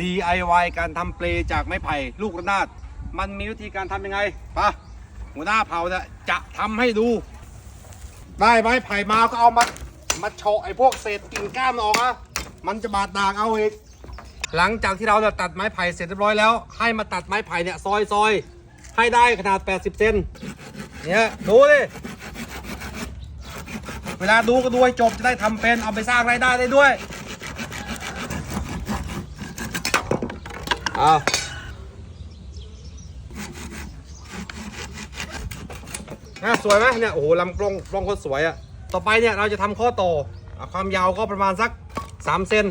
DIY การทำเปลจากไม้ไผ่ลูกระนาด มันมีวิธีการทำยังไงปะหัวหน้าเผาเนี่ยจะทำให้ดู ได้ไม้ไผ่มาก็เอามามาโชะไอ้พวกเศษกิ่งก้านออกนะมันจะบาดดากเอาอีกหลังจากที่เราเนี่ยตัดไม้ไผ่เสร็จเรียบร้อยแล้ว ให้มาตัดไม้ไผ่เนี่ยซอยซอยให้ได้ขนาด 80 เซนเนี่ยดูดิเวลาดูก็ดูให้จบจะได้ทำเป็นเอาไปสร้างรายได้ได้ด้วย เอาน่าสวยไหมเนี่ย โอ้โหลำกลองกลองคนสวยอะต่อไปเนี่ยเราจะทำข้อต่ออความยาวก็ประมาณสัก 3 เซน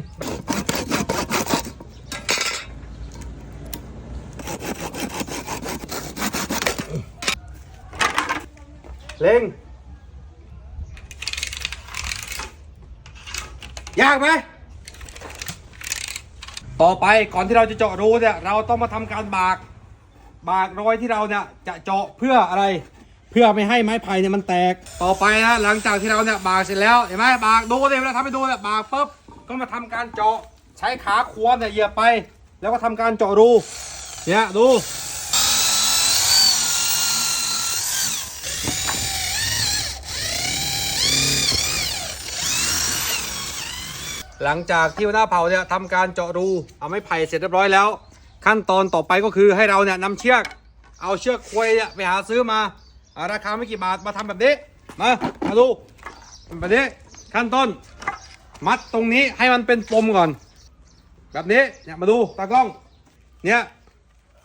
เล็งยากไหม ต่อไปก่อนที่เราจะเจาะรูเนี่ยเราต้องมาทำการบาก บากรอยที่เราเนี่ยจะเจาะเพื่ออะไร เพื่อไม่ให้ไม้ไผ่เนี่ยมันแตกต่อไปนะหลังจากที่เราเนี่ยบากเสร็จแล้วเห็นไหมบากดูเลยเวลาทำให้ดูเนี่ยบากปุ๊บก็มาทำการเจาะใช้ขาควานเนี่ยเหยียบไป แล้วก็ทำการเจาะรูเนี่ยดู หลังจากที่หัวหน้าเผ่าเนี่ยทำการเจาะรูเอาไม้ไผ่เสร็จเรียบร้อยแล้ว ขั้นตอนต่อไปก็คือให้เราเนี่ยนำเชือก เอาเชือกควยเนี่ยไปหาซื้อมาอาราคาไม่กี่บาทมาทำแบบนี้มามาดูแบบนี้ขั้นต้น มัดตรงนี้ให้มันเป็นปมก่อน แบบนี้เนี่ยมาดูตากล้อง เนี่ย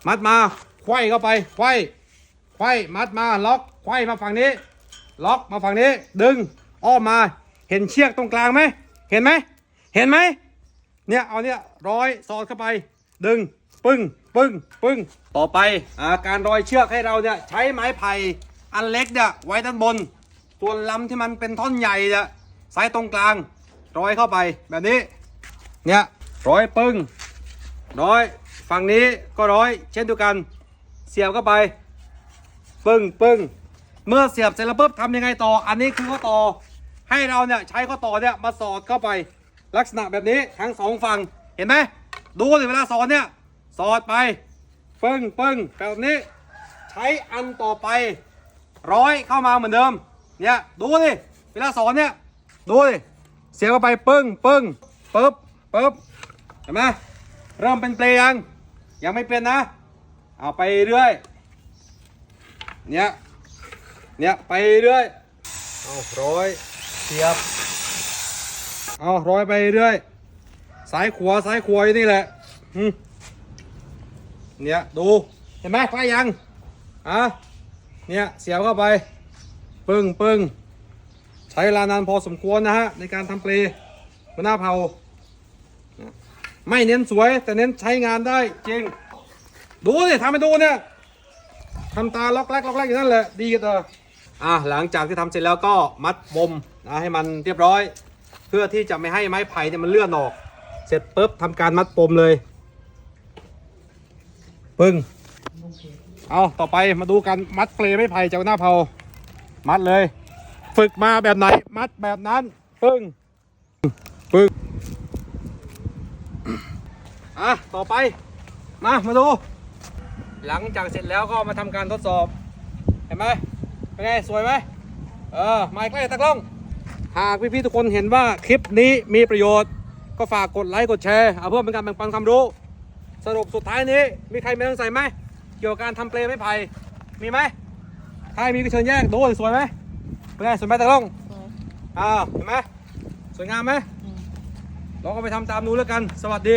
มัดมาไขว้เข้าไปไขว้ไขว้มัดมาล็อกไขว้มาฝั่งนี้ ล็อกมาฝั่งนี้ดึงอ้อมมาเห็นเชือกตรงกลางไหมเห็นไหม เห็นไหมเนี่ยเอาเนี่ยร้อยสอดเข้าไป ดึง ปึ้งปึ้งปึ้งต่อไปอาการร้อยเชือกให้เราเนี่ยใช้ไม้ไผ่อันเล็กเนี่ยไว้ด้านบน ส่วนลำที่มันเป็นท่อนใหญ่เนี่ยใส่ตรงกลาง ร้อยเข้าไปแบบนี้เนี่ยร้อยปึ้งร้อยฝั่งนี้ก็ร้อยเช่นเดียวกัน เสียบเข้าไป ปึ้งปึ้งเมื่อเสียบเสร็จแล้วปุ๊บทำยังไงต่อ อันนี้คือข้อต่อ ให้เราเนี่ยใช้ข้อต่อเนี่ยมาสอดเข้าไป ลักษณะแบบนี้ทั้งสองฝั่งเห็นไหมดูเลยเวลาสอนเนี่ย สอดไปปึ้งปึ้งแบบนี้ ใช้อันต่อไป ร้อยเข้ามาเหมือนเดิม เนี่ยดูดิเวลาสอนเนี่ย ดูดิเสียบเข้าไปปึ้งปึ้งปึ๊บปึ๊บเห็นไหมเริ่มเป็นเปลยัง ยังไม่เป็นนะ เอาไปเรื่อยเนี่ยเนี่ยไปเรื่อยเอาร้อยเสียบ เอาร้อยไปเรื่อยซ้ายขวาซ้ายขวาอยู่นี่แหละเนี่ยดูเห็นไหมไฟยังอะเนี่ยเสียบเข้าไป ปึ้งปึ้งใช้เวลานานพอสมควรนะฮะ ในการทำเปลหัวหน้าเผา ไม่เน้นสวยแต่เน้นใช้งานได้จริง ดูสิทำให้ดูเนี่ยทำตาล็อกแรกล็อกแรกอย่างนั้นแหละดีกันเถอะอะหลังจากที่ทำเสร็จแล้วก็มัดปมนะให้มันเรียบร้อย พื่อที่จะไม่ให้ไม้ไผ่เนี่ยมันเลื่อนออก เสร็จปุ๊บทำการมัดปมเลย ปึ้ง เอาต่อไปมาดูกันมัดเปลไม้ไผ่จากหน้าเผา มัดเลย ฝึกมาแบบไหน มัดแบบนั้น ปึ้ง ปึ้ง อะ ต่อไป มา มาดู หลังจากเสร็จแล้วก็มาทำการทดสอบ เห็นไหมเป็นไง สวยไหม เออ มาใกล้ตะกล้อง หากพี่ๆทุกคนเห็นว่าคลิปนี้มีประโยชน์ ก็ฝากกดไลค์กดแชร์เอาเพื่อเป็นการแบ่งปันความรู้ สรุปสุดท้ายนี้ มีใครมีเรื่องใส่ไหมเกี่ยวกับการทำเปลไม้ไผ่มีไหมถ้ามีก็เชิญแยกดูสวยไหมเป็นไงสวยไหมตะกล้องอ้าวเห็นไหมสวยงามไหมลองเอาไปทำตามดูแล้วกัน สวัสดี